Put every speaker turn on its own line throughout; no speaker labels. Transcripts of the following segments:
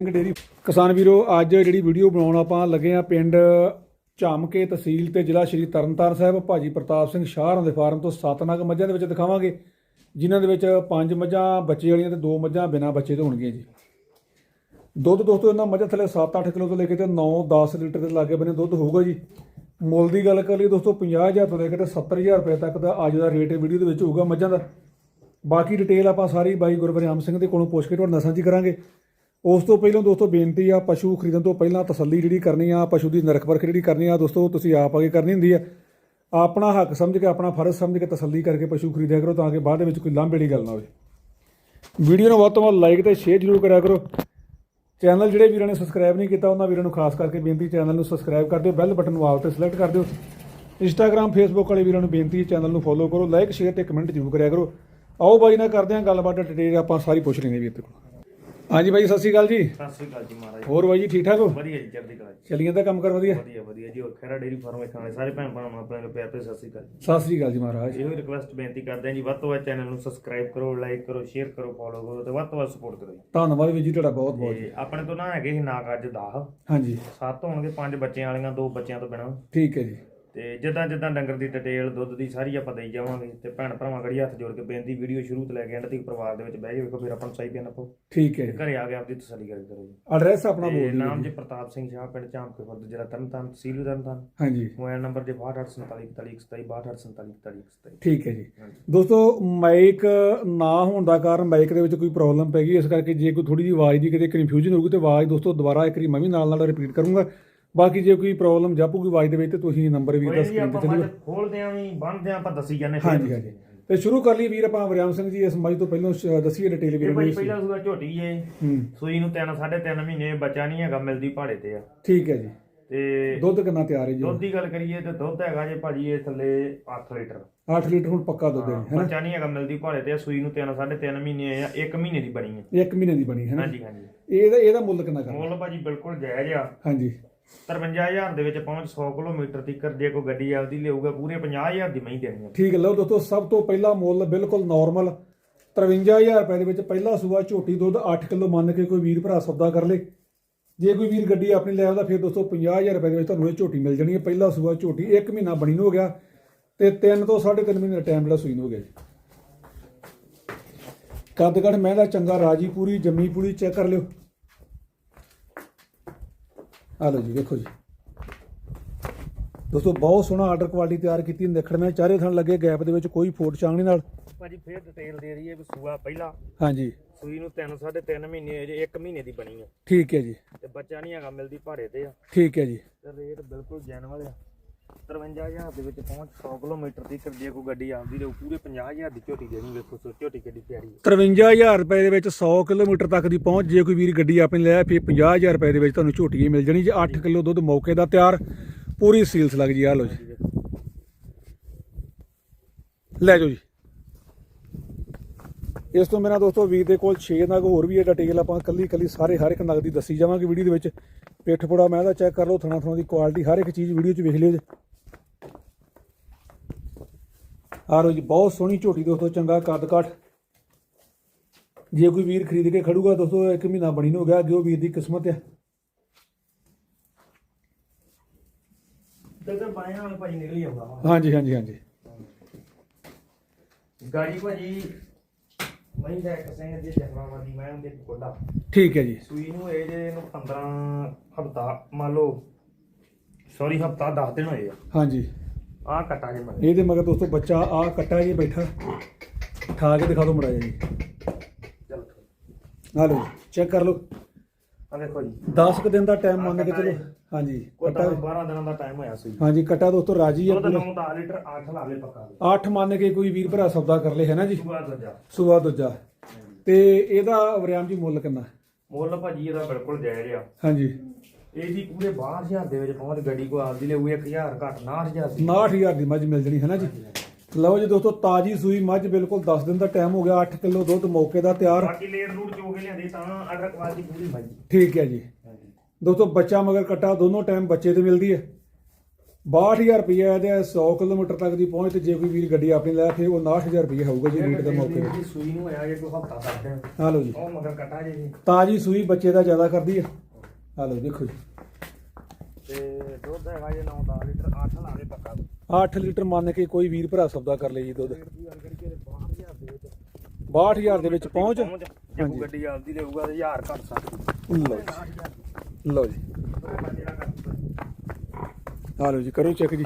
Singh dairy. ਕਿਸਾਨ ਵੀਰੋ, ਅੱਜ ਜਿਹੜੀ ਵੀਡੀਓ ਬਣਾਉਣ ਆਪਾਂ ਲੱਗੇ ਆ ਪਿੰਡ ਝਾਮਕੇ ਤਹਿਸੀਲ ਤੇ ਜ਼ਿਲ੍ਹਾ ਸ਼੍ਰੀ ਤਰਨਤਾਰਨ ਸਾਹਿਬ, ਭਾਜੀ ਪ੍ਰਤਾਪ ਸਿੰਘ ਸ਼ਾਹਰਾਂ ਦੇ ਫਾਰਮ ਤੋਂ ਸੱਤ ਨਗ ਮੱਝਾਂ ਦੇ ਵਿੱਚ ਦਿਖਾਵਾਂਗੇ, ਜਿਨ੍ਹਾਂ ਦੇ ਵਿੱਚ ਪੰਜ ਮੱਝਾਂ ਬੱਚੇ ਵਾਲੀਆਂ ਤੇ ਦੋ ਮੱਝਾਂ ਬਿਨਾਂ ਬੱਚੇ ਤੋਂ ਹੋਣਗੀਆਂ ਜੀ। ਦੁੱਧ ਦੋਸਤੋ, ਇਹਨਾਂ ਮੱਝਾਂ ਥੱਲੇ 7-8 ਕਿਲੋ ਤੋਂ ਲੈ ਕੇ ਤੇ 9-10 ਲੀਟਰ ਦੇ ਲਾਗੇ ਬੰਨੇ ਦੁੱਧ ਹੋਊਗਾ ਜੀ। ਮੁੱਲ ਦੀ ਗੱਲ ਕਰ ਲਈ ਦੋਸਤੋ 50000 ਤੋਂ ਲੈ ਕੇ ਤੇ 70000 ਰੁਪਏ ਤੱਕ ਦਾ ਅੱਜ ਦਾ ਰੇਟ ਵੀਡੀਓ ਦੇ ਵਿੱਚ ਹੋਊਗਾ ਮੱਝਾਂ ਦਾ। ਬਾਕੀ ਡਿਟੇਲ ਆਪਾਂ ਸਾਰੀ ਬਾਈ ਗੁਰਵਰਿਆਮ ਸਿੰਘ ਦੇ ਕੋਲੋਂ ਪੁੱਛ ਕੇ ਤੁਹਾਡੇ ਨਾਲ ਸਾਂਝੀ ਕਰਾਂਗੇ। ਉਸ ਤੋਂ ਪਹਿਲਾਂ ਦੋਸਤੋ ਬੇਨਤੀ ਆ, ਪਸ਼ੂ ਖਰੀਦਣ ਤੋਂ ਪਹਿਲਾਂ ਤਸੱਲੀ ਜਿਹੜੀ ਕਰਨੀ ਆ, ਪਸ਼ੂ ਦੀ ਨਰਖ ਪਰਖ ਜਿਹੜੀ ਕਰਨੀ ਆ, ਦੋਸਤੋ ਤੁਸੀਂ ਆਪ ਆਗੇ ਕਰਨੀ ਹੁੰਦੀ ਆ। ਆਪਣਾ ਹੱਕ ਸਮਝ ਕੇ, ਆਪਣਾ ਫਰਜ਼ ਸਮਝ ਕੇ ਤਸੱਲੀ ਕਰਕੇ ਪਸ਼ੂ ਖਰੀਦਿਆ ਕਰੋ ਤਾਂ ਕਿ ਬਾਅਦ ਦੇ ਵਿੱਚ ਕੋਈ ਲਾਂਭੇ ਵਾਲੀ ਗੱਲ ਨਾ ਹੋਵੇ। ਵੀਡੀਓ ਨੂੰ ਵੱਧ ਤੋਂ ਵੱਧ ਲਾਈਕ ਤੇ ਸ਼ੇਅਰ ਜ਼ਰੂਰ ਕਰਿਆ ਕਰੋ। ਚੈਨਲ ਜਿਹੜੇ ਵੀਰਾਂ ਨੇ ਸਬਸਕ੍ਰਾਈਬ ਨਹੀਂ ਕੀਤਾ, ਉਹਨਾਂ ਵੀਰਾਂ ਨੂੰ ਖਾਸ ਕਰਕੇ ਬੇਨਤੀ, ਚੈਨਲ ਨੂੰ ਸਬਸਕ੍ਰਾਈਬ ਕਰ ਦਿਓ ਬੈਲ ਬਟਨ ਨੂੰ ਆਲ ਤੇ ਸਿਲੈਕਟ ਕਰ ਦਿਓ। ਇੰਸਟਾਗ੍ਰam ਫੇਸਬੁੱਕ ਵਾਲੇ ਵੀਰਾਂ ਨੂੰ ਬੇਨਤੀ ਹੈ, ਚੈਨਲ ਨੂੰ ਫੋਲੋ ਕਰੋ ਲਾਈਕ ਸ਼ੇਅਰ ਤੇ ਕਮੈਂਟ ਜ਼ਰੂਰ ਕਰਿਆ ਕਰੋ। ਆਓ ਬਾਈ ਨਾਲ ਕਰਦੇ ਹਾਂ ਗੱਲਬਾਤ ਡਿਟੇਲ ਆਪਾਂ ਸਾਰੀ ਪੁੱਛ ਲੈਂਦੇ ਵੀਰ ਤੇ ਕੋਲ। ਹਾਂਜੀ ਬਾਈ ਸਤਿ ਸ਼੍ਰੀ ਅਕਾਲ ਜੀ।
ਸਤਿ ਸ੍ਰੀ ਅਕਾਲ ਜੀ ਮਹਾਰਾਜ।
ਹੋਰ ਬਾਈ ਜੀ ਠੀਕ ਠਾਕ ਹੋ?
ਵਧੀਆ ਜੀ ਚੜ੍ਹਦੀ ਕਲਾ ਜੀ।
ਚੱਲੀਆਂ ਤਾਂ ਕੰਮ ਕਰ ਵਧੀਆ
ਵਧੀਆ ਵਧੀਆ ਜੀ ਖੈਰਾ ਡੇਰੀ ਫਾਰਮ ਵਿੱਚ ਖਾਣੇ ਸਾਰੇ ਭੈਣ ਭਰਾਵਾਂ ਨੂੰ ਆਪਣੇ ਨੂੰ ਪਿਆਰ ਤੇ ਸਤਿ ਸ੍ਰੀ ਅਕਾਲ ਜੀ।
ਸਤਿ ਸ਼੍ਰੀ ਅਕਾਲ ਜੀ ਮਹਾਰਾਜ।
ਇਹੋ ਰਿਕੁਐਸਟ ਬੇਨਤੀ ਕਰਦੇ ਹਾਂ ਜੀ ਵੱਧ ਤੋਂ ਵੱਧ ਚੈਨਲ ਨੂੰ ਸਬਸਕ੍ਰਾਈਬ ਕਰੋ ਲਾਈਕ ਕਰੋ ਸ਼ੇਅਰ ਕਰੋ ਫੋਲੋ ਕਰੋ ਤੇ ਵੱਧ ਤੋਂ ਵੱਧ ਸਪੋਰਟ ਕਰੋ ਜੀ।
ਧੰਨਵਾਦ ਵੀਰ ਜੀ ਤੁਹਾਡਾ ਬਹੁਤ ਬਹੁਤ।
ਤੇ ਆਪਣੇ ਤੋਂ ਨਾ ਹੈਗੇ ਸੀ ਨਾਗ ਅੱਜ 10
ਹਾਂਜੀ।
ਸੱਤ ਹੋਣਗੇ ਪੰਜ ਬੱਚਿਆਂ ਵਾਲੀਆਂ ਦੋ ਬੱਚਿਆਂ ਤੋਂ ਬਿਨਾਂ।
ਠੀਕ ਹੈ ਜੀ।
ਤੇ ਜਿੱਦਾਂ ਜਿੱਦਾਂ ਡੰਗਰ ਦੀ ਡਿਟੇਲ ਦੁੱਧ ਦੀ ਸਾਰੀ ਆਪਾਂ ਦੇਈ ਜਾਵਾਂਗੇ ਤੇ ਭੈਣ ਭਰਾਵਾਂ ਗੜੀ ਹੱਥ ਜੋੜ ਕੇ ਬੇਨਤੀ ਵੀਡੀਓ ਸ਼ੁਰੂ ਤੋਂ ਲੈ ਕੇ ਐਂਡ ਤੱਕ ਪਰਿਵਾਰ ਦੇ ਵਿੱਚ ਬਹਿ ਕੇ ਵੇਖੋ ਫਿਰ ਆਪਾਂ ਨੂੰ ਸਹੀ ਪਿਆ ਨਾ
ਠੀਕ ਹੈ
ਘਰੇ ਆ ਕੇ ਆਪਦੀ ਤਸੱਲੀ ਕਰੀ ਕਰੋ ਜੀ।
ਐਡਰੈਸ ਆਪਣਾ
ਤੇ
ਬੋਲ ਦਿਓ
ਨਾਮ ਜੀ। ਪ੍ਰਤਾਪ ਸਿੰਘ ਸ਼ਾਹ ਪਿੰਡ ਝਾਮਕੇ ਖੁਰਦ ਜ਼ਿਲ੍ਹਾ ਤਰਨਤਾਰਨ ਤਹਿਸੀਲ ਤਰਨਤਾਰਨ।
ਹਾਂਜੀ।
ਮੋਬਾਈਲ ਨੰਬਰ ਜੇ 6284474227
ਠੀਕ ਹੈ ਜੀ। ਦੋਸਤੋ ਮਾਈਕ ਨਾ ਹੋਣ ਦਾ ਕਾਰਨ ਮਾਈਕ ਦੇ ਵਿੱਚ ਕੋਈ ਪ੍ਰੋਬਲਮ ਪੈ ਗਈ ਇਸ ਕਰਕੇ ਜੇ ਕੋਈ ਥੋੜੀ ਜਿਹੀ ਆਵਾਜ਼ ਦੀ ਕਿਤੇ ਕਨਫਿਊਜ਼ਨ ਹੋਊਗੀ ਤੇ ਆਵਾਜ਼ ਦੋਸਤੋ ਦੁਬਾਰਾ ਇੱਕ ਵਾਰੀ ਮੈਂ ਵੀ ਨਾਲ ਨਾਲ ਰਿਪੀਟ ਕਰੂੰਗਾ। ਬਾਕੀ ਜੇ ਕੋਈ ਪ੍ਰੋਬਲਮ ਜਾਪੂਗੀ ਆਵਾਜ਼ ਦੇ ਵਿੱਚ ਤੇ ਤੁਸੀਂ ਨੰਬਰ ਵੀ ਦਾ ਸਕਰੀਨ ਤੇ
ਆਪਾਂ
ਚੱਲੂਗਾ
ਖੋਲਦੇ ਆਂ ਵੀ ਬੰਨਦੇ ਆਂ ਆਪਾਂ ਦੱਸੀ ਜਾਂਦੇ ਫਿਰ
ਹਾਂਜੀ ਹਾਂਜੀ। ਤੇ ਸ਼ੁਰੂ ਕਰ ਲਈ ਵੀਰ ਆਪਾਂ ਵਰਿਆਮ ਸਿੰਘ ਜੀ ਇਸ ਮੱਝ ਤੋਂ ਪਹਿਲਾਂ ਦੱਸੀਏ ਡਿਟੇਲ ਵੀਰ ਨੂੰ
ਪਹਿਲਾਂ ਸੂਆ ਝੋਟੀ ਏ।
ਹੂੰ।
ਸੂਈ ਨੂੰ ਤਿੰਨ ਸਾਢੇ ਤਿੰਨ ਮਹੀਨੇ ਬੱਚਾ ਨਹੀਂ ਹੈਗਾ ਮਿਲਦੀ ਪਹਾੜੇ ਤੇ ਆ।
ਠੀਕ ਹੈ ਜੀ।
ਤੇ
ਦੁੱਧ ਕਿੰਨਾ ਤਿਆਰ ਹੈ ਜੀ?
ਦੁੱਧ ਦੀ ਗੱਲ ਕਰੀਏ ਤੇ ਦੁੱਧ ਹੈਗਾ ਜੇ ਭਾਜੀ ਇਹ ਥੱਲੇ 8 ਲੀਟਰ।
8 ਲੀਟਰ ਹੁਣ ਪੱਕਾ ਦੁੱਧ ਹੈ ਹੈਨਾ?
ਬੱਚਾ ਨਹੀਂ ਹੈਗਾ ਮਿਲਦੀ ਪਹਾੜੇ ਤੇ ਆ, ਸੂਈ ਨੂੰ ਤਿੰਨ ਸਾਢੇ ਤਿੰਨ ਮਹੀਨੇ ਆ ਇੱਕ ਮਹੀਨੇ ਦੀ ਬਣੀ ਹੈ।
ਇੱਕ ਮਹੀਨੇ ਦੀ ਬਣੀ ਹੈ
ਹਾਂਜੀ ਹਾਂਜੀ।
ਇਹਦਾ ਇਹਦਾ ਮੁੱਲ ਕਿੰਨਾ ਕਰਨਾ?
ਮੁੱਲ ਭਾਜੀ ਬਿਲਕੁਲ ਜਾਇਜ਼ ਆ।
ਹਾਂਜੀ।
53000 ਦੇ ਵਿੱਚ ਪਹੁੰਚ 100 ਕਿਲੋਮੀਟਰ ਤੱਕ ਜੇ ਕੋਈ ਗੱਡੀ ਆਪਦੀ ਲਿਆਊਗਾ, ਪੂਰੇ 50000 ਦੀ ਮਹੀਂ ਦੇਣੀ ਆ।
ਠੀਕ ਲਓ ਦੋਸਤੋ, ਸਭ ਤੋਂ ਪਹਿਲਾ ਮੁੱਲ ਬਿਲਕੁਲ ਨਾਰਮਲ 53000 ਰੁਪਏ ਦੇ ਵਿੱਚ ਪਹਿਲਾ ਸੂਆ ਝੋਟੀ ਦੁੱਧ 8 ਕਿਲੋ ਮੰਨ ਕੇ ਕੋਈ ਵੀਰ ਭਰਾ ਸੌਦਾ ਕਰ ਲੇ। ਜੇ ਕੋਈ ਵੀਰ ਗੱਡੀ ਆਪਣੀ ਲੈ ਆਉਂਦਾ, ਫਿਰ ਦੋਸਤੋ 50000 ਰੁਪਏ ਦੇ ਵਿੱਚ ਤੁਹਾਨੂੰ ਇਹ ਝੋਟੀ ਮਿਲ ਜਾਣੀ ਹੈ। ਪਹਿਲਾ ਸੂਆ ਝੋਟੀ 1 ਮਹੀਨਾ ਬਣੀ ਨੂੰ ਹੋ ਗਿਆ ਤੇ 3 ਤੋਂ 3.5 ਮਹੀਨੇ ਦਾ ਟਾਈਮ ਜਿਹੜਾ ਸੂਈ ਨੂੰ ਹੋ ਗਿਆ ਜੀ। ਕੱਦ ਕੱਦ ਮਹਿੰਦਾ ਚੰਗਾ ਰਾਜੀ ਪੂਰੀ ਜੰਮੀ ਪੂਰੀ ਚੈੱਕ ਕਰ ਲਿਓ। ਆ ਲਓ ਜੀ ਵੇਖੋ ਜੀ। ਦੋਸਤੋ ਬਹੁਤ ਸੋਹਣਾ ਆਰਡਰ ਕੁਆਲਿਟੀ ਤਿਆਰ ਕੀਤੀ ਨਿਖੜ ਮੈਂ। ਚਾਰੇ ਥਣ ਲੱਗੇ ਗੈਪ ਦੇ ਵਿੱਚ ਕੋਈ ਫੋਟ ਚਾਂਗਣੀ ਨਾਲ।
ਭਾਜੀ ਫੇਰ ਡਿਟੇਲ ਦੇ ਰਹੀ ਹੈ ਵੀ ਸੂਆ ਪਹਿਲਾ।
ਹਾਂਜੀ।
ਸੂਈ ਨੂੰ 3 ਸਾਢੇ 3 ਮਹੀਨੇ ਜੇ 1 ਮਹੀਨੇ ਦੀ ਬਣੀ ਆ
ਠੀਕ ਹੈ ਜੀ।
ਤੇ ਬੱਚਾ ਨਹੀਂ ਹੈਗਾ ਮਿਲਦੀ ਪਹਾੜੇ ਤੇ ਆ।
ਠੀਕ ਹੈ ਜੀ।
ਤੇ ਰੇਟ ਬਿਲਕੁਲ ਜੈਨ ਵਾਲਿਆ 53000 ਦੇ ਵਿੱਚ ਪਹੁੰਚ 100 ਕਿਲੋਮੀਟਰ ਤੱਕ ਜੇ ਕੋਈ ਗੱਡੀ ਆਉਂਦੀ ਤੇ ਪੂਰੇ 50000 ਦੀ ਝੋਟੀ ਦੇਣੀ, ਵੇਖੋ ਸੋ ਝੋਟੀ ਕਿੱਡੀ ਪਿਆਰੀ
53000 ਰੁਪਏ ਦੇ ਵਿੱਚ 100 ਕਿਲੋਮੀਟਰ ਤੱਕ ਦੀ ਪਹੁੰਚ, ਜੇ ਕੋਈ ਵੀਰ ਗੱਡੀ ਆਪਣੀ ਲੈ ਫਿਰ 50000 ਰੁਪਏ ਦੇ ਵਿੱਚ ਤੁਹਾਨੂੰ ਝੋਟੀ ਇਹ ਮਿਲ ਜਾਣੀ, ਜੇ 8 ਕਿਲੋ ਦੁੱਧ ਮੌਕੇ ਦਾ ਤਿਆਰ, ਪੂਰੀ ਸੀਲਸ ਲੱਗ ਜੀ ਆ ਲਓ ਜੀ। ਲੈ ਜਾਓ ਜੀ। ਇਸ ਤੋਂ ਮੇਰਾ ਦੋਸਤੋ ਵੀਰ ਦੇ ਕੋਲ 6 ਨਗ ਹੋਰ ਵੀ ਹੈ, ਡਿਟੇਲ ਆਪਾਂ ਕੱਲੀ ਕੱਲੀ ਸਾਰੇ ਹਰ ਇੱਕ ਨਗ ਦੀ ਦੱਸੀ ਜਾਵਾਂਗੇ ਵੀਡੀਓ ਦੇ ਵਿੱਚ। ਪਿੱਠ ਪੁੜਾ ਮੈਂ ਦਾ ਚੈੱਕ ਕਰ ਲਓ ਥਣਾ ਥਣਾ ਦੀ ਕੁਆਲਿਟੀ ਹਰ ਇੱਕ ਚੀਜ਼ ਵੀਡੀਓ 'ਚ ਵੇਖ ਲਿਓ ਜੀ। ਆ ਲਓ ਜੀ ਬਹੁਤ ਸੋਹਣੀ ਝੋਟੀ ਦੋਸਤੋ ਚੰਗਾ ਕੱਦ ਕਾਠ। ਜੇ ਕੋਈ ਵੀਰ ਖਰੀਦ ਕੇ ਖੜੂਗਾ ਦੋਸਤੋ ਇੱਕ ਮਹੀਨਾ ਬਣੀ ਨੂੰ ਹੋ ਗਿਆ ਅੱਗੇ ਉਹ ਵੀਰ ਦੀ ਕਿਸਮਤ ਆ।
ਤੇ ਤੇ ਬਾਇਆ ਵਾਲੇ ਭਾਜੀ ਨਿਕਲ ਹੀ ਆਉਂਦਾ
ਹਾਂਜੀ ਹਾਂਜੀ ਹਾਂਜੀ।
ਗਾੜੀ ਭਾਜੀ ਇੱਕ ਸਿੰਘ ਮੈਂ ਉਹਦੇ
ਠੀਕ ਹੈ ਜੀ।
ਸੂਈ ਨੂੰ ਇਹ ਜੇ ਇਹਨੂੰ 15 ਹਫਤਾ ਮੰਨ ਲਓ ਸੌਰੀ ਹਫਤਾ 10 ਦਿਨ ਹੋਏ ਆ।
ਹਾਂਜੀ।
ਆਹ ਕੱਟਾ ਜੇ ਮੈਂ
ਇਹਦੇ ਮਗਰ ਦੋਸਤੋ ਬੱਚਾ ਆ ਕੱਟਾ ਜੀ ਬੈਠਾ। ਠਾ ਕੇ ਦਿਖਾ ਦਿਓ ਮੜਾ ਜੀ।
ਚਲੋ
ਆ ਲਓ ਚੈੱਕ ਕਰ ਲਓ।
ਆ ਦੇਖੋ ਜੀ।
10 ਕੁ ਦਿਨ ਦਾ ਟਾਈਮ ਮੰਨ ਕੇ ਚਲੋ। ਹਾਂਜੀ।
ਕੋਈ
ਕੱਟਾ
12 ਦਿਨਾਂ ਦਾ ਟਾਈਮ ਹੋਇਆ ਸੂਈ
ਹਾਂਜੀ ਕੱਟਾ ਦੋਸਤੋ ਰਾਜੀ ਆ
ਦੁੱਧ
ਪੂਰਾ।
9 10 ਲੀਟਰ 8 ਲਾ ਲੈ ਪੱਕਾ
8 ਮੰਨ ਕੇ ਕੋਈ ਵੀਰ ਭਰਾ ਸੌਦਾ ਕਰ ਲੇ ਹੈ ਨਾ ਜੀ?
ਸੂਆ ਦੂਜਾ।
ਸੂਆ ਦੂਜਾ। ਤੇ ਇਹਦਾ ਵਰਿਆਮ ਜੀ ਮੁੱਲ ਕਿੰਨਾ?
ਮੁੱਲ ਭਾਜੀ ਇਹਦਾ ਬਿਲਕੁਲ ਜਾਇਜ਼ ਆ।
ਹਾਂਜੀ।
ਇਹਦੀ ਪੂਰੇ 62000 ਦੇ ਵਿੱਚ ਪਹੁੰਚ ਗੱਡੀ ਕੋ ਆਪਦੀ ਲਈ 1000 ਘੱਟ 90000 ਦੀ।
69000 ਦੀ ਮੱਝ ਮਿਲ ਜਣੀ ਹੈ ਨਾ ਜੀ? ਲਓ ਜੀ ਦੋਸਤੋ ਤਾਜੀ ਸੂਈ ਮੱਝ ਬਿਲਕੁਲ 10 ਦਿਨ ਦਾ ਟਾਈਮ ਹੋ ਗਿਆ 8 ਕਿਲੋ ਦੁੱਧ ਮੌਕੇ ਦਾ ਤਿਆਰ।
ਬਾਕੀ ਲੇਟ ਰੂਟ ਚੋ ਕੇ ਲਿਆਂਦੇ ਤਾਂ ਆਰਡਰ ਕੁਆਲਿਟੀ ਪੂਰੀ ਭਾਜੀ
ਠੀਕ ਹੈ ਜੀ। ਦੋਸਤੋ ਬੱਚਾ ਮਗਰ ਕੱਟਾ ਦੋਨੋਂ ਟਾਈਮ ਬੱਚੇ ਤੇ ਮਿਲਦੀ ਹੈ। 62000 ਰੁਪਏ ਤੇ 100 ਕਿਲੋਮੀਟਰ ਤੱਕ ਦੀ ਪਹੁੰਚ ਤੇ ਜੇ ਕੋਈ ਵੀਰ ਗੱਡੀ ਆਪਣੀ ਲੈ ਫੇ ਉਹ 69000 ਰੁਪਏ ਹੋਊਗਾ ਜੀ ਰੇਟ ਦੇ ਮੌਕੇ ਤੇ।
ਦੀ ਸੂਈ ਨੂੰ ਆਇਆ ਜੇ ਕੋਈ ਹਫਤਾ ਕਰਦੇ ਆ
ਆ ਲਓ ਜੀ।
ਉਹ ਮਗਰ ਕਟਾ ਜੇ
ਤਾਜੀ ਸੂਈ ਬੱਚੇ ਦਾ ਜ਼ਿਆਦਾ ਕਰਦੀ ਹੈ। ਆ ਲਓ ਦੇਖੋ ਜੀ।
ਤੇ ਦੁੱਧ ਹੈਗਾ ਜੇ 9-10 ਲੀਟਰ 8 ਲਾਵੇ ਪੱਕਾ।
8 ਲੀਟਰ ਮੰਨ ਕੇ ਕੋਈ ਵੀਰ ਭਰਾ ਸੌਦਾ ਕਰ ਲੇ ਜੀ ਦੁੱਧ।
ਰੇਟ ਦੀ ਗੱਲ ਕਰੀਏ ਤੇ 62000 ਦੇ ਵਿੱਚ
62000 ਦੇ ਵਿੱਚ ਪਹੁੰਚ।
ਜੇ ਗੱਡੀ ਆਪਦੀ ਲਊਗਾ ਤੇ 1000 ਘੱਟ ਸਕਦੀ
ਲਓ ਜੀ। ਲਓ ਆ ਲਓ ਜੀ ਕਰੋ ਚੈੱਕ ਜੀ।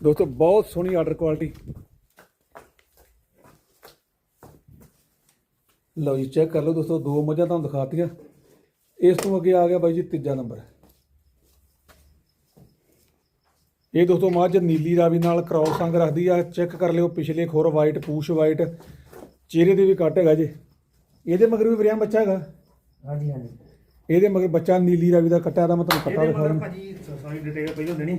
ਦੋਸਤੋ, ਬਹੁਤ ਸੋਹਣੀ ਆਰਡਰ ਕੁਆਲਿਟੀ ਲਓ ਜੀ ਚੈੱਕ ਕਰ ਲਓ ਦੋਸਤੋ, ਦੋ ਮੱਝਾਂ ਤੁਹਾਨੂੰ ਦਿਖਾਤੀਆਂ। ਇਸ ਤੋਂ ਅੱਗੇ ਆ ਗਿਆ ਬਾਈ ਜੀ, ਤੀਜਾ ਨੰਬਰ। ਇਹ ਦੋਸਤੋ, ਮੱਝ ਨੀਲੀ ਰਾਵੀ ਨਾਲ ਕ੍ਰਾਸ ਸੰਗ ਰੱਖਦੀ ਆ। ਚੈੱਕ ਕਰ ਲਿਓ, ਪਿਛਲੇ ਖੁਰ ਵਾਈਟ ਪੂਛ ਵਾਈਟ ਚਿਹਰੇ ਦੇ ਵੀ ਕੱਟ ਹੈਗਾ ਜੇ। ਇਹਦੇ ਮਗਰ ਵੀ ਵਰਿਆ ਬੱਚਾ ਹੈਗਾ?
ਹਾਂਜੀ ਹਾਂਜੀ।
ਇਹਦੇ ਮਗਰ ਬੱਚਾ ਨੀਲੀ ਰਾਵੀ ਦਾ ਕੱਟਾ ਦਾ ਮਤਲਬ ਕੱਟਾ
ਇਹਦੇ ਮਗਰ ਭਾਜੀ ਸਾਰੀ ਡਿਟੇਲ ਪਹਿਲਾਂ ਦੇਣੀ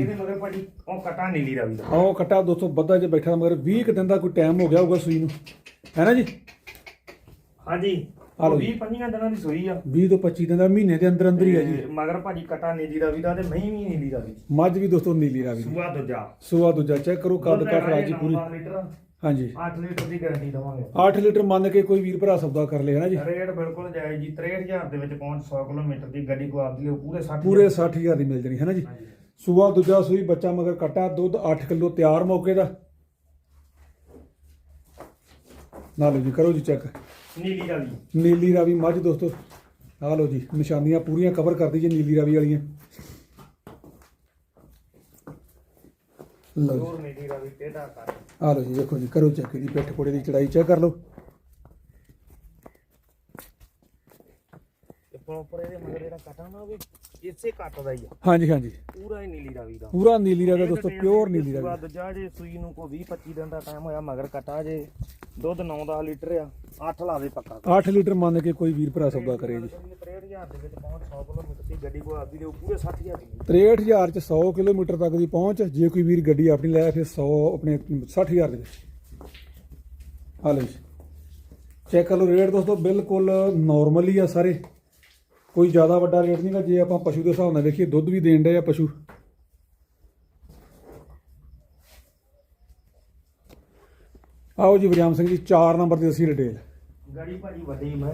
ਇਹਦੇ ਮਗਰ ਭਾਜੀ ਉਹ ਕਟਾ ਨੀਲੀ ਰਵੀ ਦਾ।
ਆਹ ਕੱਟਾ ਦੋਸਤੋ ਬੱਦਾ ਜੇ ਬੈਠਾ ਮਗਰ 20 ਕੁ ਦਿਨ ਦਾ ਕੋਈ ਟਾਈਮ ਹੋ ਗਿਆ ਹੋਊਗਾ ਸੂਈ ਨੂੰ। ਹੈ ਨਾ ਜੀ?
ਹਾਂਜੀ।
ਆ ਲਓ
ਉਹ
ਜੀ।
20 25 ਦਿਨਾਂ ਦੀ ਸੂਈ ਆ।
20 ਤੋਂ 25 ਦਿਨ ਦਾ ਮਹੀਨੇ ਦੇ ਅੰਦਰ ਅੰਦਰ ਹੀ ਹੈ ਜੀ।
ਤੇ ਮਗਰ ਭਾਜੀ ਕਟਾ ਨੀਲੀ ਰਵੀ ਦਾ ਤੇ ਮਹੀਂ ਵੀ ਨੀਲੀ ਰਵੀ।
ਮੱਝ ਵੀ ਦੋਸਤੋ ਨੀਲੀ ਰਾਵੀ ਦੀ।
ਸੂਆ ਦੂਜਾ।
ਸੂਆ ਦੂਜਾ ਚੈੱਕ ਕਰੋ ਕੱਦ ਕੱਟ ਰਾਜੀ ਪੂਰੀ।
9 ਲੀਟਰ।
ਹਾਂਜੀ।
8 ਲੀਟਰ ਦੀ ਗਾਰੰਟੀ ਦਵਾਂਗੇ।
8 ਲੀਟਰ ਮੰਨ ਕੇ ਕੋਈ ਵੀਰ ਭਰਾ ਸੌਦਾ ਕਰ ਲੇ ਹੈ ਨਾ ਜੀ?
ਰੇਟ ਬਿਲਕੁਲ ਜਾਇਜ਼ ਜੀ 63000 ਦੇ ਵਿੱਚ ਪਹੁੰਚ 100 ਕਿਲੋਮੀਟਰ ਦੀ ਗੱਡੀ ਕੋ ਆਪਦੀ ਲਿਓ ਪੂਰੇ 60
ਪੂਰੇ 60000 ਦੀ। ਮਿਲ ਜਣੀ ਹੈ ਨਾ ਜੀ। ਸੂਆ ਦੂਜਾ ਸੂਈ ਬੱਚਾ ਮਗਰ ਕੱਟਾ ਦੁੱਧ 8 ਕਿਲੋ ਤਿਆਰ ਮੌਕੇ ਦਾ। ਨਾਲ ਜੀ ਕਰੋ ਜੀ ਚੈੱਕ।
ਨੀਲੀ ਰਵੀ।
ਨੀਲੀ ਰਾਵੀ ਮੱਝ ਦੋਸਤੋ। ਆਹ ਲਓ ਜੀ ਨਿਸ਼ਾਨੀਆਂ ਪੂਰੀਆਂ ਕਵਰ ਕਰਦੀ ਜੀ ਨੀਲੀ ਰਾਵੀ ਵਾਲੀਆਂ। ਲਓ ਜੀ।
ਨੀਲੀ ਰਵੀ ਟੇਢਾ ਕਰ
ਆਹ ਲਓ ਜੀ, ਦੇਖੋ ਜੀ, ਕਰੋ ਚੈੱਕ ਦੀ ਪਿੱਠ ਕੋੜੇ ਦੀ ਚੜਾਈ, ਚੈੱਕ ਕਰ ਲਓ।
ਪ੍ਰੋਪਰ ਇਹਦੇ ਮਗਰ ਜਿਹੜਾ ਕਟਾ ਨਾ ਉਹ ਇਸੇ ਕੱਟ ਦਾ ਹੀ ਆ।
ਹਾਂਜੀ ਹਾਂਜੀ।
ਪੂਰਾ ਹੀ ਨੀਲੀ ਰਵੀ ਦਾ।
ਪੂਰਾ ਨੀਲੀ ਰਾਵੀ ਦਾ ਦੋਸਤੋ ਪਿਓਰ ਨੀਲੀ ਰਾਵੀ
ਬਾਅਦ ਜਾ ਜੇ ਸੂਈ ਨੂੰ ਕੋ 20 25 ਦਿਨ ਦਾ ਟਾਈਮ ਹੋਇਆ ਮਗਰ ਕਟਾ ਜੇ ਦੁੱਧ 9-10 ਲੀਟਰ ਆ 8 ਲਾਵੇ ਪੱਕਾ।
8 ਲੀਟਰ ਮੰਨ ਕੇ ਕੋਈ ਵੀਰ ਭਰਾ ਸੌਦਾ ਕਰੇ ਜੀ।
63000 ਦੇ ਵਿੱਚ ਪਹੁੰਚ 100 ਕਿਲੋਮੀਟਰ ਦੀ ਗੱਡੀ ਕੋ ਆਪਦੀ ਲਿਓ ਪੂਰੇ 60000 ਦੀ
63000 ਚ 100 ਕਿਲੋਮੀਟਰ ਤੱਕ ਦੀ ਪਹੁੰਚ ਜੇ ਕੋਈ ਵੀਰ ਗੱਡੀ ਆਪਣੀ ਲੈ ਫਿਰ 100 ਆਪਣੇ 60000 ਦੇ ਵਿੱਚ। ਜੀ। ਚੈੱਕ ਕਰ ਲਓ ਰੇਟ ਦੋਸਤੋ ਬਿਲਕੁਲ ਨਾਰਮਲ ਹੀ ਆ ਸਾਰੇ। ਕੋਈ ਜ਼ਿਆਦਾ ਵੱਡਾ ਰੇਟ ਨਹੀਂਗਾ ਜੇ ਆਪਾਂ ਪਸ਼ੂ ਦੇ ਹਿਸਾਬ ਨਾਲ ਦੇਖੀਏ ਦੁੱਧ ਵੀ ਦੇਣ ਦੇ ਆ ਪਸ਼ੂ। ਆਓ ਜੀ ਵਰਿਆਮ ਸਿੰਘ ਜੀ 4 ਨੰਬਰ ਦੀ ਅਸੀਂ ਡਿਟੇਲ
ਗੱਡੀ ਭਾਜੀ ਵੱਡੀ ਮੈਂ।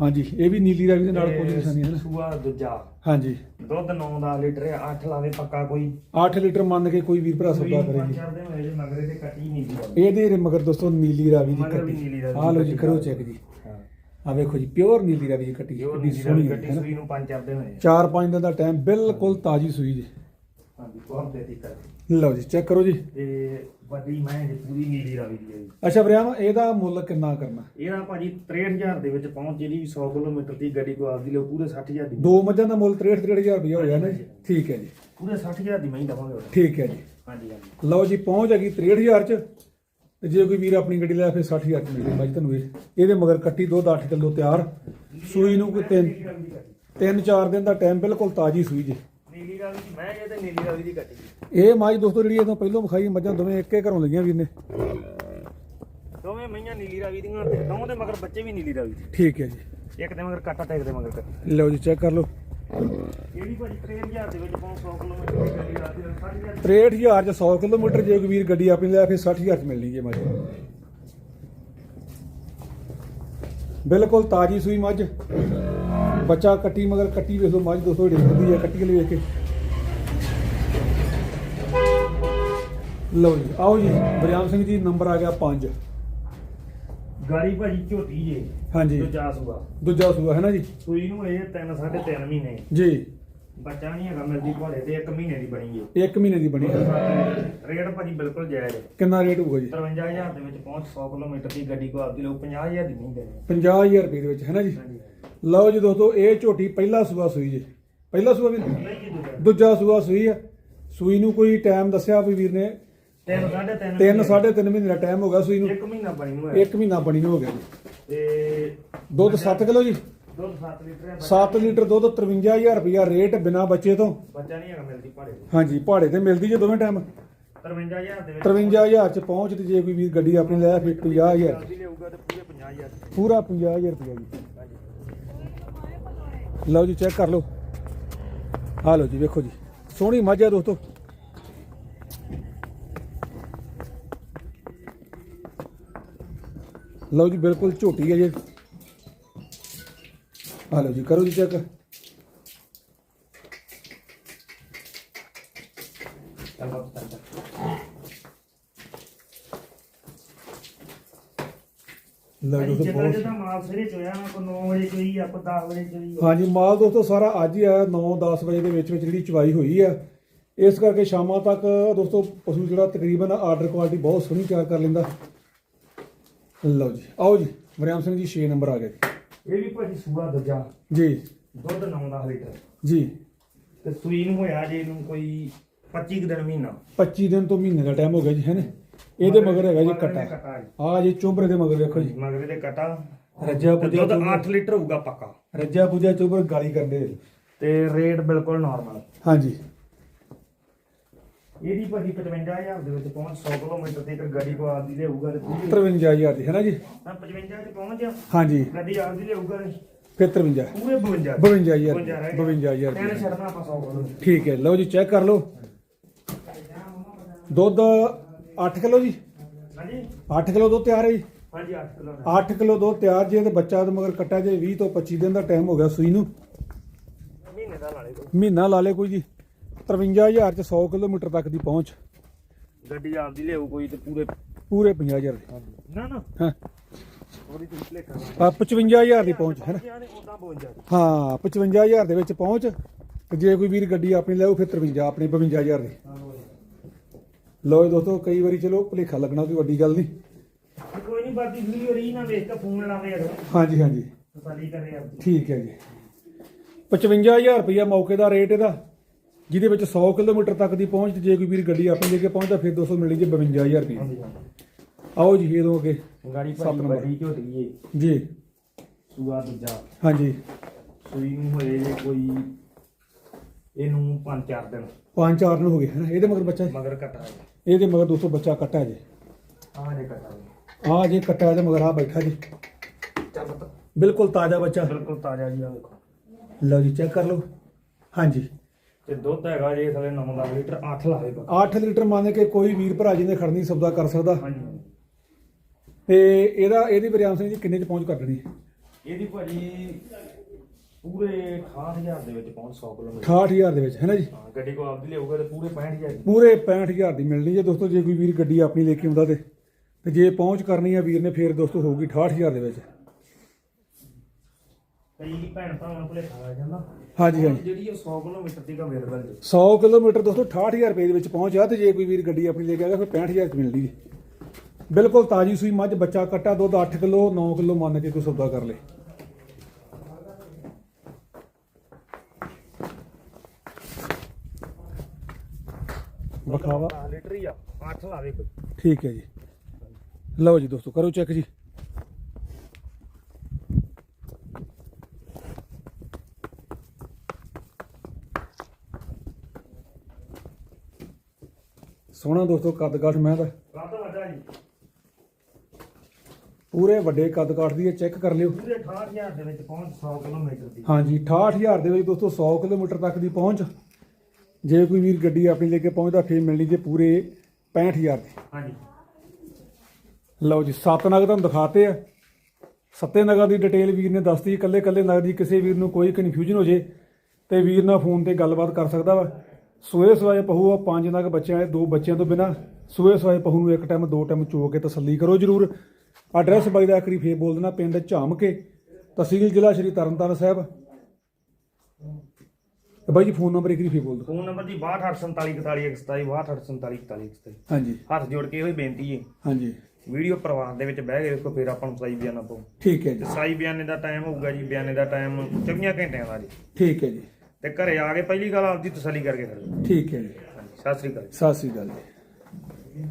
ਹਾਂਜੀ ਇਹ ਵੀ ਨੀਲੀ ਰਾਵੀ ਦੇ ਨਾਲ ਕੋਈ ਨਿਸ਼ਾਨੀ ਹੈ ਨਾ।
ਸੂਆ ਦੂਜਾ।
ਹਾਂਜੀ।
ਦੁੱਧ 9-10 ਲੀਟਰ ਆ 8 ਲਾਵੇ ਪੱਕਾ ਕੋਈ।
8 ਲੀਟਰ ਮੰਨ ਕੇ ਕੋਈ ਵੀਰ ਭਰਾ ਸੌਦਾ ਕਰੇ ਜੀ।
ਹੋਏ ਜੇ ਮਗਰੇ ਤੇ ਕੱਟੀ ਨਹੀਂ ਦੀ
ਇਹਦੇ ਮਗਰ ਦੋਸਤੋ ਨੀਲੀ ਰਾਵੀ ਦੀ ਕੱਟੀ।
ਨੀਲੀ ਰਾਵੀ ਦੀ
ਆ ਲਓ ਜੀ ਕਰੋ
ਦਾ।
ਚੈੱਕ ਜੀ। ਆ ਵੇਖੋ ਜੀ ਪਿਓਰ ਨੀਲੀ ਰਾਵੀ ਦੀ ਕੱਟੀ
ਜੋ
ਕਿੰਨੀ
ਨੀਲੀ
ਸੋਹਣੀ ਹੈ
ਕੱਟੀ
ਨਾ?
ਸੂਈ ਨੂੰ ਪੰਜ ਚੜਦੇ ਹੋਏ
4-5 ਦਿਨ ਦਾ ਟਾਈਮ ਬਿਲਕੁਲ ਤਾਜੀ ਸੂਈ ਜੀ।
ਹਾਂਜੀ ਬਹੁਤ ਦੇਤੀ ਕਰ
ਲਓ ਜੀ ਚੈੱਕ ਕਰੋ ਜੀ।
ਤੇ ਵੱਡੀ ਮੈਂ ਜੀ ਪੂਰੀ ਨੀਲੀ ਰਵੀ ਦੀ ਹੈ ਜੀ।
ਅੱਛਾ ਵਰਿਆਮ ਇਹਦਾ ਮੁੱਲ ਕਿੰਨਾ ਕਰਨਾ?
ਇਹਦਾ ਭਾਜੀ 63000 ਦੇ ਵਿੱਚ ਪਹੁੰਚ ਜਿਹੜੀ ਵੀ 100 ਕਿਲੋਮੀਟਰ ਦੀ ਗੱਡੀ ਕੋ ਆਪਦੀ ਲਿਓ ਪੂਰੇ 60000 ਦੀ।
ਦੋ ਮੱਝਾਂ ਦਾ ਮੁੱਲ 63-63000 ਰੁਪਇਆ ਹੋ ਗਿਆ ਨਾ ਜੀ। ਠੀਕ ਹੈ ਜੀ।
ਪੂਰੇ 60000 ਦੀ ਮੈਂ ਹੀ ਦਵਾਂਗੇ। ਉਹਦਾ
ਠੀਕ ਹੈ ਜੀ।
ਹਾਂਜੀ ਹਾਂਜੀ।
ਲਓ ਜੀ ਪਹੁੰਚ ਹੈਗੀ 63000 ਚ। ਤੇ ਜੇ ਕੋਈ ਵੀਰ ਆਪਣੀ ਗੱਡੀ ਲੈ ਫਿਰ 60000 ਚ ਮਿਲੇਗੀ ਮੱਝ ਤੁਹਾਨੂੰ ਇਹ। ਇਹਦੇ ਮਗਰ ਕੱਟੀ ਦੁੱਧ 8 ਕਿਲੋ ਤਿਆਰ। ਸੂਈ ਨੂੰ ਕੋਈ ਤਿੰਨ ਤਿੰਨ ਚਾਰ ਦਿਨ ਦਾ ਟਾਈਮ ਬਿਲਕੁਲ ਤਾਜੀ ਸੂਈ ਜੀ।
ਨੀਲੀ ਰਵੀ ਦੀ ਮੈਂ ਇਹ ਤੇ ਨੀਲੀ ਰਵੀ ਦੀ ਕੱਟੀ
ਇਹ ਮੱਝ ਦੋਸਤੋ ਜਿਹੜੀ ਇਹਦੋਂ ਪਹਿਲਾਂ ਵਿਖਾਈ ਮੱਝਾਂ ਦੋਵੇਂ ਇੱਕੇ ਘਰੋਂ ਲਈਆਂ ਵੀਰ ਨੇ।
ਦੋਵੇਂ ਮਈਆਂ ਨੀਲੀ ਰਵੀ ਦੀਆਂ ਤੇ ਦੋਵਾਂ ਦੇ ਮਗਰ ਬੱਚੇ ਵੀ ਨੀਲੀ ਰਵੀ ਦੇ।
ਠੀਕ ਹੈ ਜੀ।
ਇੱਕ ਦੇ ਮਗਰ ਕਾਟਾ ਟੈਕ ਦੇ ਮਗਰ ਕੱਟੀ।
ਲਓ ਜੀ ਚੈੱਕ ਕਰ ਲਓ।
ਇਹਦੀ ਭਾਜੀ 63000 ਦੇ ਵਿੱਚ ਪਹੁੰਚ 100 ਕਿਲੋਮੀਟਰ ਦੀ ਗੱਡੀ ਰਾਤੀ 60000
63000 ਚ 100 ਕਿਲੋਮੀਟਰ ਜੇ ਕੋਈ ਗੱਡੀ ਆਪਣੀ ਲੈ ਫਿਰ 60000 ਚ ਮਿਲਣੀ ਜੇ ਮੱਝ ਬਿਲਕੁਲ ਤਾਜੀ ਸੂਈ ਮੱਝ। ਬੱਚਾ ਕੱਟੀ ਮਗਰ ਕੱਟੀ ਵੇਖ ਲਓ ਮੱਝ ਦੋਸਤੋ ਢੇਕਦੀ ਹੈ ਕੱਟੀ ਵਾਲੀ ਵੇਖ ਕੇ। ਲਓ ਜੀ, ਆਓ ਜੀ ਬਰਿਆਮ ਸਿੰਘ ਜੀ ਨੰਬਰ ਆ ਗਿਆ 5
ਗਾੜੀ ਭਾਜੀ ਝੋਟੀ ਜੇ
ਹਾਂਜੀ।
ਦੂਜਾ ਸੂਆ।
ਦੂਜਾ ਸੂਆ ਹੈ ਨਾ ਜੀ?
ਸੂਈ ਨੂੰ ਇਹ 3 3.5 ਮਹੀਨੇ।
ਜੀ।
ਬੱਚਾ ਨਹੀਂ ਹੈਗਾ ਮਿਲਦੀ ਘੋੜੇ ਤੇ 1 ਮਹੀਨੇ ਦੀ ਬਣੀ ਏ
1 ਮਹੀਨੇ ਦੀ ਬਣੀ
ਰੇਟ ਭਾਜੀ ਬਿਲਕੁਲ ਜਾਇਜ਼ ਹੈ।
ਕਿੰਨਾ ਰੇਟ ਹੋਊਗਾ ਜੀ?
53000 ਦੇ ਵਿੱਚ ਪਹੁੰਚ 100 ਕਿਲੋਮੀਟਰ ਦੀ ਗੱਡੀ ਕੋ ਆਪਦੀ ਲਓ 50000 ਦੀ ਨਹੀਂ ਦੇਣੀ।
50000 ਰੁਪਏ ਦੇ ਵਿੱਚ ਹੈ ਨਾ ਜੀ? ਲਓ ਜੀ ਦੋਸਤੋ ਇਹ ਝੋਟੀ ਪਹਿਲਾ ਸੂਆ ਸੂਈ ਜੀ। ਪਹਿਲਾ ਸੂਆ ਵੀ
ਨਹੀਂ। ਜੀ ਦੂਜਾ।
ਦੂਜਾ ਸੂਆ ਸੂਈ ਆ ਸੂਈ ਨੂੰ ਕੋਈ ਟਾਈਮ ਦੱਸਿਆ ਵੀ ਵੀਰ ਨੇ
3 3.5
ਤਿੰਨ ਸਾਢੇ ਤਿੰਨ ਮਹੀਨੇ ਦਾ ਟਾਈਮ ਹੋ ਗਿਆ ਸੂਈ ਨੂੰ।
1 ਮਹੀਨਾ ਬਣੀ ਨੂੰ ਹੈ
ਇੱਕ ਮਹੀਨਾ ਬਣੀ ਨੂੰ ਹੋ ਗਿਆ। ਜੀ
ਤੇ
ਦੁੱਧ 7 ਕਿਲੋ ਜੀ?
ਦੁੱਧ 7 ਲੀਟਰ ਹੈ
7 ਲੀਟਰ ਦੁੱਧ 53000 ਰੁਪਇਆ ਰੇਟ ਬਿਨਾ ਬੱਚੇ ਤੋਂ।
ਬੱਚਾ ਨਹੀਂ ਹੈਗਾ ਮਿਲਦੀ ਭਾੜੇ
ਹਾਂਜੀ ਪਹਾੜੇ ਤੇ ਮਿਲਦੀ ਜੇ ਦੋਵੇਂ ਟਾਈਮ
53000 ਦੇ ਵਿੱਚ।
53000 ਚ ਪਹੁੰਚ ਤੇ ਜੇ ਕੋਈ ਵੀਰ ਗੱਡੀ ਆਪਣੀ ਲੈ ਫਿਰ 50000
ਆਪਦੀ ਲਿਆਊਗਾ ਤੇ ਪੂਰੇ 50000
ਪੂਰਾ 50000 ਰੁਪਇਆ ਜੀ। ਲਓ ਜੀ ਚੈੱਕ ਕਰ ਲਓ। ਆ ਲਓ ਜੀ ਵੇਖੋ ਜੀ। ਸੋਹਣੀ ਮੱਝ ਆ ਦੋਸਤੋ। ਲਓ ਜੀ ਬਿਲਕੁਲ ਝੋਟੀ ਹੈ ਜੀ। ਆ ਲਓ ਜੀ ਕਰੋ ਜੀ ਚੈੱਕ ਦੋਸਤੋ
ਜਿੱਦਾਂ
ਬਹੁਤ
ਜਿੱਦਾਂ ਮਾਲ ਸਵੇਰੇ ਚੋਇਆ ਨਾ ਕੋ 9 ਵਜੇ ਚੋਈ ਆ ਕੋ 10 ਵਜੇ ਚੋਈ
ਹਾਂਜੀ ਮਾਲ ਦੋਸਤੋ ਸਾਰਾ ਅੱਜ ਹੀ ਆਇਆ 9-10 ਵਜੇ ਦੇ ਵਿੱਚ ਵਿੱਚ ਜਿਹੜੀ ਚਵਾਈ ਹੋਈ ਆ। ਇਸ ਕਰਕੇ ਸ਼ਾਮਾਂ ਤੱਕ ਦੋਸਤੋ ਪਸ਼ੂ ਜਿਹੜਾ ਤਕਰੀਬਨ ਆਰਡਰ ਕੁਆਲਿਟੀ ਬਹੁਤ ਸੋਹਣੀ ਤਿਆਰ ਕਰ ਲੈਂਦਾ। ਲਓ ਜੀ ਆਓ ਜੀ ਵਰਿਆਮ ਸਿੰਘ ਜੀ 6 ਨੰਬਰ ਆ ਗਿਆ ਜੀ।
ਇਹ ਵੀ ਭਾਜੀ ਸੂਆ ਦੂਜਾ
ਜੀ।
ਦੁੱਧ 9 ਦਾ ਲੀਟਰ
ਜੀ।
ਤੇ ਸੂਈ ਨੂੰ ਹੋਇਆ ਜੇ ਇਹਨੂੰ ਕੋਈ 25 ਕੁ ਦਿਨ ਮਹੀਨਾ।
25 ਦਿਨ ਤੋਂ ਮਹੀਨੇ ਦਾ ਟਾਈਮ ਹੋ ਗਿਆ ਜੀ ਹੈਨੇ ਇਹਦੇ ਮਗਰ ਹੈਗਾ ਜੀ ਕਟਾ। ਆ ਜੀ ਚੋਬਰੇ ਦੇ ਮਗਰ ਵੇਖੋ ਜੀ।
ਮਗਰ ਦੇ ਕਟਾ।
ਰੱਜਾ
ਤੇ
ਪੁਜਾ
ਦੁੱਧ 8 ਲੀਟਰ ਹੋਊਗਾ ਪੱਕਾ।
ਰੱਜਾ ਪੁਜਾ ਚੋਬਰ ਗਾਲੀ ਕਰਦੇ
ਤੇ ਰੇਟ ਬਿਲਕੁਲ ਨਾਰਮਲ
ਹਾਂਜੀ।
ਇਹਦੀ ਭਾਜੀ 55000 ਦੇ ਵਿੱਚ ਪਹੁੰਚ 100 ਕਿਲੋਮੀਟਰ ਤੇ ਇੱਕ ਗੱਡੀ ਕੋ ਆਪਦੀ ਲਿਆਊਗਾ ਤੇ
53000 ਦੀ ਹੈ ਨਾ ਜੀ?
ਤਾਂ 55 ਤੇ ਪਹੁੰਚ ਜਾ
ਹਾਂਜੀ।
ਗੱਡੀ ਆਪਦੀ ਲਿਆਊਗਾ ਤੇ
ਫਿਰ 53
ਪੂਰੇ 52
52000
52 ਰਹਿ
52000
ਤਿੰਨ ਛੱਡਣਾ ਆਪਾਂ 100 ਕਿਲੋ।
ਠੀਕ ਹੈ ਲਓ ਜੀ ਚੈੱਕ ਕਰ ਲਓ। ਦੁੱਧ 8 ਕਿਲੋ ਜੀ?
ਹਾਂਜੀ।
8 ਕਿਲੋ ਦੁੱਧ ਤਿਆਰ ਹੈ ਜੀ?
ਹਾਂਜੀ 8 ਕਿਲੋ
8 ਕਿਲੋ ਦੁੱਧ ਤਿਆਰ ਜੇ ਤੇ ਬੱਚਾ ਤੇ ਮਗਰ ਕੱਟਾ ਜੇ 20 ਤੋਂ 25 ਦਿਨ ਦਾ ਟਾਈਮ ਹੋ ਗਿਆ ਸੂਈ ਨੂੰ।
ਮਹੀਨੇ ਦਾ ਨਾਲੇ ਕੋਈ।
ਮਹੀਨਾ ਲਾ ਲੇ ਕੋਈ ਜੀ। 53000 ਚ 100 ਕਿਲੋਮੀਟਰ ਤੱਕ ਦੀ ਪਹੁੰਚ।
ਗੱਡੀ ਆਪਦੀ ਲਿਆਊ ਕੋਈ ਤੇ ਪੂਰੇ
ਪੂਰੇ 50000 ਦੀ।
ਨਾ ਨਾ।
ਹਾਂ।
ਥੋੜੀ ਜਿਹੀ ਭਲੇਖਾ
ਆ 55000 ਦੀ ਪਹੁੰਚ ਹੈ ਨਾ?
ਨੇ ਉਦਾਂ 52
ਹਾਂ 55000 ਦੇ ਵਿੱਚ ਪਹੁੰਚ ਤੇ ਜੇ ਕੋਈ ਵੀਰ ਗੱਡੀ ਆਪਣੀ ਲੈਓ ਫਿਰ 53 ਆਪਣੀ 52000 ਦੀ। ਲਓ ਜੀ ਦੋਸਤੋ ਕਈ ਵਾਰੀ ਚਲੋ ਭੁਲੇਖਾ ਲੱਗਣਾ ਕੋਈ ਵੱਡੀ ਗੱਲ ਨਹੀਂ।
ਕੋਈ ਨਹੀਂ ਬਾਕੀ ਵੀਡੀਓ ਰੀ ਨਾ ਵੇਖ ਕੇ ਫੋਨ ਲਾਵੇ ਅਗਰ
ਹਾਂਜੀ ਹਾਂਜੀ।
ਤਸੱਲੀ ਕਰੇ ਆਪਦੀ।
ਠੀਕ ਹੈ ਜੀ। 55000 ਰੁਪਇਆ ਮੌਕੇ ਦਾ ਰੇਟ ਇਹਦਾ। ਜਿਹਦੇ ਵਿੱਚ 100 ਕਿਲੋਮੀਟਰ ਤੱਕ ਦੀ ਪਹੁੰਚ ਤੇ ਜੇ ਕੋਈ ਵੀਰ ਗੱਡੀ ਆਪਣੀ ਲੈ ਕੇ ਪਹੁੰਚਦਾ ਫਿਰ 200 ਮਿਲਣੀ ਜੀ 52000 ਰੁਪਏ।
ਹਾਂਜੀ ਹਾਂਜੀ।
ਆਓ ਜੀ ਇਹ ਦੋ ਅੱਗੇ
ਗਾੜੀ ਭਾਈ। ਵੱਡੀ ਝੋਟੀ ਏ
ਜੀ।
ਸੂਆ ਦੂਜਾ।
ਹਾਂਜੀ।
ਸੂਈ ਨੂੰ ਹੋਏ ਜੇ ਕੋਈ ਇਹਨੂੰ ਪੰਜ ਚਾਰ ਦਿਨ।
ਪੰਜ ਚਾਰ ਦਿਨ ਹੋ ਗਏ ਹੈ ਇਹਦੇ ਮਗਰ ਬੱਚਾ ਜੀ।
ਮਗਰ ਕਟਾ
ਇਹਦੇ ਮਗਰ 200 ਬੱਚਾ ਕੱਟਾ ਜੀ।
ਆ ਜੇ ਕਟਾ
ਆ ਜੇ ਕੱਟਾ ਇਹਦੇ ਮਗਰ ਆ ਬੈਠਾ ਜੀ। ਬਿਲਕੁਲ ਤਾਜ਼ਾ ਬੱਚਾ।
ਬਿਲਕੁਲ ਤਾਜ਼ਾ ਜੀ ਆ ਦੇਖੋ।
ਲਓ ਜੀ ਚੈੱਕ ਕਰ ਲਓ। ਹਾਂਜੀ।
ਤੇ ਦੁੱਧ ਹੈਗਾ ਜੇ ਥਲੇ 9 ਦਾ ਲੀਟਰ 8 ਲਾਵੇਗਾ
8 ਲੀਟਰ ਮੰਨ ਕੇ ਕੋਈ ਵੀਰ ਭਰਾ ਜੀ ਨੇ ਖੜਨੀ ਸੌਦਾ ਕਰ ਸਕਦਾ।
ਹਾਂਜੀ।
ਤੇ ਇਹਦਾ ਇਹਦੀ ਬਰਿਆਮ ਸਿੰਘ ਜੀ ਕਿੰਨੇ ਚ ਪਹੁੰਚ ਕਰ ਦੇਣੀ?
ਇਹਦੀ ਭਾਜੀ ਪੂਰੇ 68000 ਦੇ ਵਿੱਚ ਪਹੁੰਚ 100 ਕਿਲੋਮੀਟਰ।
68000 ਦੇ ਵਿੱਚ ਹੈ ਨਾ ਜੀ?
ਹਾਂ ਗੱਡੀ ਕੋ ਆਪਦੀ ਲਿਆਊਗਾ ਤੇ ਪੂਰੇ 65000 ਦੀ।
ਪੂਰੇ 65000 ਦੀ ਮਿਲਣੀ ਹੈ ਦੋਸਤੋ ਜੇ ਕੋਈ ਵੀਰ ਗੱਡੀ ਆਪਣੀ ਲੈ ਕੇ ਆਉਂਦਾ ਤੇ। ਤੇ ਜੇ ਪਹੁੰਚ ਕਰਨੀ ਹੈ ਵੀਰ ਨੇ ਫੇਰ ਦੋਸਤੋ ਹੋਊਗੀ 68000 ਦੇ ਵਿੱਚ।
ਕਈ ਭੈਣ ਭਰਾਵਾਂ ਨੂੰ ਭੁਲੇਖਾ ਲੱਗ ਜਾਂਦਾ।
ਹਾਂਜੀ ਹਾਂਜੀ।
ਜਿਹੜੀ ਉਹ 100 ਕਿਲੋਮੀਟਰ ਦੀ ਅਵੇਲੇਬਲ ਜੀ।
100 ਕਿਲੋਮੀਟਰ ਦੋਸਤੋ 68000 ਰੁਪਏ ਦੇ ਵਿੱਚ ਪਹੁੰਚ ਆ ਤੇ ਜੇ ਕੋਈ ਵੀਰ ਗੱਡੀ ਆਪਣੀ ਲੈ ਕੇ ਆਏਗਾ ਫਿਰ 65000 ਚ ਮਿਲਦੀ ਹੈ ਬਿਲਕੁਲ ਤਾਜੀ ਸੂਈ ਮੱਝ ਬੱਚਾ ਕੱਟਾ ਦੁੱਧ 8 ਕਿਲੋ 9 ਕਿਲੋ ਮੰਨ ਕੇ ਕੋਈ ਸੌਦਾ ਕਰ ਲੇ। ਵਿਖਾਵਾ।
10 ਲੀਟਰ ਹੀ ਆ 8 ਲਾਵੇ ਕੋਈ।
ਠੀਕ ਹੈ ਜੀ। ਲਓ ਜੀ ਦੋਸਤੋ ਕਰੋ ਚੈੱਕ ਜੀ। ਸੋਹਣਾ ਦੋਸਤੋ ਕੱਦ ਕਾਠ ਮੈਂ ਦਾ
ਕੱਦ ਵੱਡਾ ਜੀ।
ਪੂਰੇ ਵੱਡੇ ਕੱਦ ਕਾਠ ਦੀ ਇਹ ਚੈੱਕ ਕਰ ਲਿਓ।
ਪੂਰੇ 68000 ਦੇ ਵਿੱਚ ਪਹੁੰਚ 100 ਕਿਲੋਮੀਟਰ ਦੀ।
ਹਾਂਜੀ 68000 ਦੇ ਵਿੱਚ ਦੋਸਤੋ 100 ਕਿਲੋਮੀਟਰ ਤੱਕ ਦੀ ਪਹੁੰਚ। ਜੇ ਕੋਈ ਵੀਰ ਗੱਡੀ ਆਪਣੀ ਲੈ ਕੇ ਪਹੁੰਚਦਾ ਫੇਰ ਮਿਲਣੀ ਜੇ ਪੂਰੇ 65000 ਦੀ।
ਹਾਂਜੀ।
ਲਓ ਜੀ ਸੱਤ ਨਗ ਤੁਹਾਨੂੰ ਦਿਖਾਤੇ ਆ। ਸੱਤੇ ਨਗਾਂ ਦੀ ਡਿਟੇਲ ਵੀਰ ਨੇ ਦੱਸਤੀ ਇਕੱਲੇ ਇਕੱਲੇ ਨਗ ਦੀ ਕਿਸੇ ਵੀਰ ਨੂੰ ਕੋਈ ਕਨਫਿਊਜ਼ਨ ਹੋ ਜੇ ਤੇ ਵੀਰ ਨਾਲ ਫੋਨ ਤੇ ਗੱਲਬਾਤ ਕਰ ਸਕਦਾ ਵਾ। ਸੂਏ ਸਵਾਏ ਪਹੂ ਆ ਪੰਜ ਨਗ ਬੱਚਿਆਂ ਦੇ ਦੋ ਬੱਚਿਆਂ ਤੋਂ ਬਿਨਾ ਸੂਏ ਸਵਾਏ ਪਹੂ ਨੂੰ ਇੱਕ ਟਾਈਮ ਦੋ ਟਾਈਮ ਚੋ ਕੇ ਤਸੱਲੀ ਕਰੋ ਜਰੂਰ। ਐਡਰੈਸ ਬਾਈ ਦਾ ਆਖਰੀ ਫੇਰ ਬੋਲ ਦੇਣਾ ਪਿੰਡ ਝਾਮਕੇ ਤਹਿਸੀਲ ਜ਼ਿਲ੍ਹਾ ਸ਼੍ਰੀ ਤਰਨਤਾਰਨ ਸਾਹਿਬ। ਤੇ ਬਾਈ ਜੀ ਫੋਨ ਨੰਬਰ ਇੱਕ ਵਾਰੀ ਫੇਰ ਬੋਲ ਦਿਓ।
ਫੋਨ ਨੰਬਰ ਜੀ 62484127 62484127
ਹਾਂਜੀ।
ਹੱਥ ਜੋੜ ਕੇ ਇਹੋ ਹੀ ਬੇਨਤੀ ਹੈ
ਹਾਂਜੀ।
ਵੀਡੀਓ ਪਰਿਵਾਰ ਦੇ ਵਿੱਚ ਬਹਿ ਕੇ ਵੇਖੋ ਫਿਰ ਆਪਾਂ ਨੂੰ ਸਹੀ ਬਿਆਨਾਂ ਤੋਂ।
ਠੀਕ ਹੈ ਜੀ।
ਸਾਈ ਬਿਆਨੇ ਦਾ ਟਾਈਮ ਹੋਊਗਾ ਜੀ ਬਿਆਨੇ ਦਾ ਟਾਈਮ 24 ਘੰਟਿਆਂ ਦਾ ਜੀ।
ਠੀਕ ਹੈ ਜੀ।
ਤੇ ਘਰੇ ਆ ਕੇ ਪਹਿਲੀ ਗੱਲ ਆਪਦੀ ਤਸੱਲੀ ਕਰਕੇ ਖੜੋ
ਠੀਕ ਹੈ ਜੀ।
ਸਤਿ ਸ੍ਰੀ ਅਕਾਲ।
ਸਤਿ ਸ੍ਰੀ ਅਕਾਲ ਜੀ।